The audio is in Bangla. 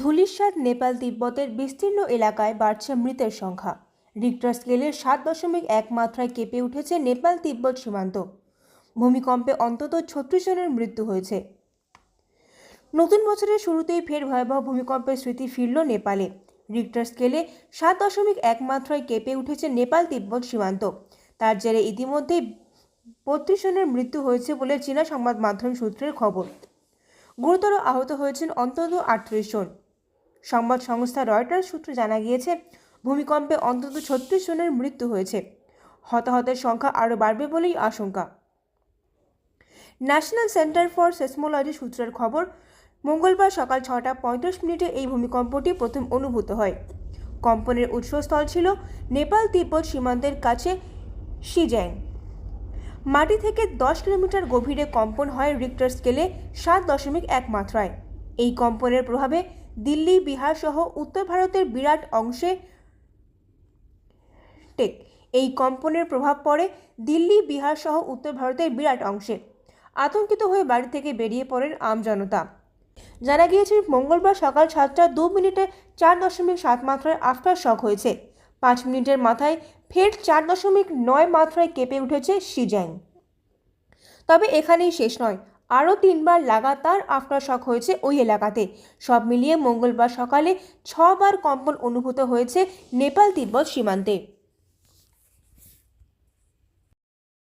ধুলিস্বাদ নেপাল তিব্বতের বিস্তীর্ণ এলাকায় বাড়ছে মৃতের সংখ্যা। রিক্টার স্কেলের সাত দশমিক এক মাত্রায় কেঁপে উঠেছে নেপাল তিব্বত সীমান্ত। ভূমিকম্পে অন্তত ছত্রিশ জনের মৃত্যু হয়েছে। নতুন বছরের শুরুতেই ফের ভয়াবহ ভূমিকম্পের স্মৃতি ফিরল নেপালে। রিক্টার স্কেলে সাত দশমিক এক মাত্রায় কেঁপে উঠেছে নেপাল তিব্বত সীমান্ত। তার জেরে ইতিমধ্যেই বত্রিশ জনের মৃত্যু হয়েছে বলে চীনা সংবাদ মাধ্যম সূত্রের খবর। গুরুতর আহত হয়েছেন অন্তত আটত্রিশ জন। সংবাদ সংস্থা রয়টার্স সূত্রে জানা গিয়েছে, ভূমিকম্পে অন্তত ছত্রিশ জনের মৃত্যু হয়েছে। হতাহতের সংখ্যা আরও বাড়বে বলেই আশঙ্কা। ন্যাশনাল সেন্টার ফর সেসমোলজি সূত্রের খবর, মঙ্গলবার সকাল ছটা পঁয়ত্রিশ মিনিটে এই ভূমিকম্পটি প্রথম অনুভূত হয়। কম্পনের উৎসস্থল ছিল নেপাল তিব্বত সীমান্তের কাছে শিজ্যাং মাটি থেকে দশ কিলোমিটার গভীরে কম্পন হয় রিক্টার স্কেলে সাত দশমিক এক মাত্রায়। এই কম্পনের প্রভাবে দিল্লি, বিহার সহ উত্তর ভারতের বিরাট অংশে টেক। এই কম্পনের প্রভাব পড়ে দিল্লি, বিহার সহ উত্তর ভারতের বিরাট অংশে। আতঙ্কিত হয়ে বাড়ি থেকে বেরিয়ে পড়েন আমজনতা জানা গিয়েছে, মঙ্গলবার সকাল সাতটা দু মিনিটে চার দশমিক সাত মাত্রায় আফটার শক হয়েছে। পাঁচ মিনিটের মাথায় ফের চার দশমিক নয় মাত্রায় কেঁপে উঠেছে শিজ্যাং তবে এখানেই শেষ নয়। আরও তিনবার লাগাতার আফটার শক হয়েছে ওই এলাকাতে। সব মিলিয়ে মঙ্গলবার সকালে ছবার কম্পন অনুভূত হয়েছে নেপাল তিব্বত সীমান্তে।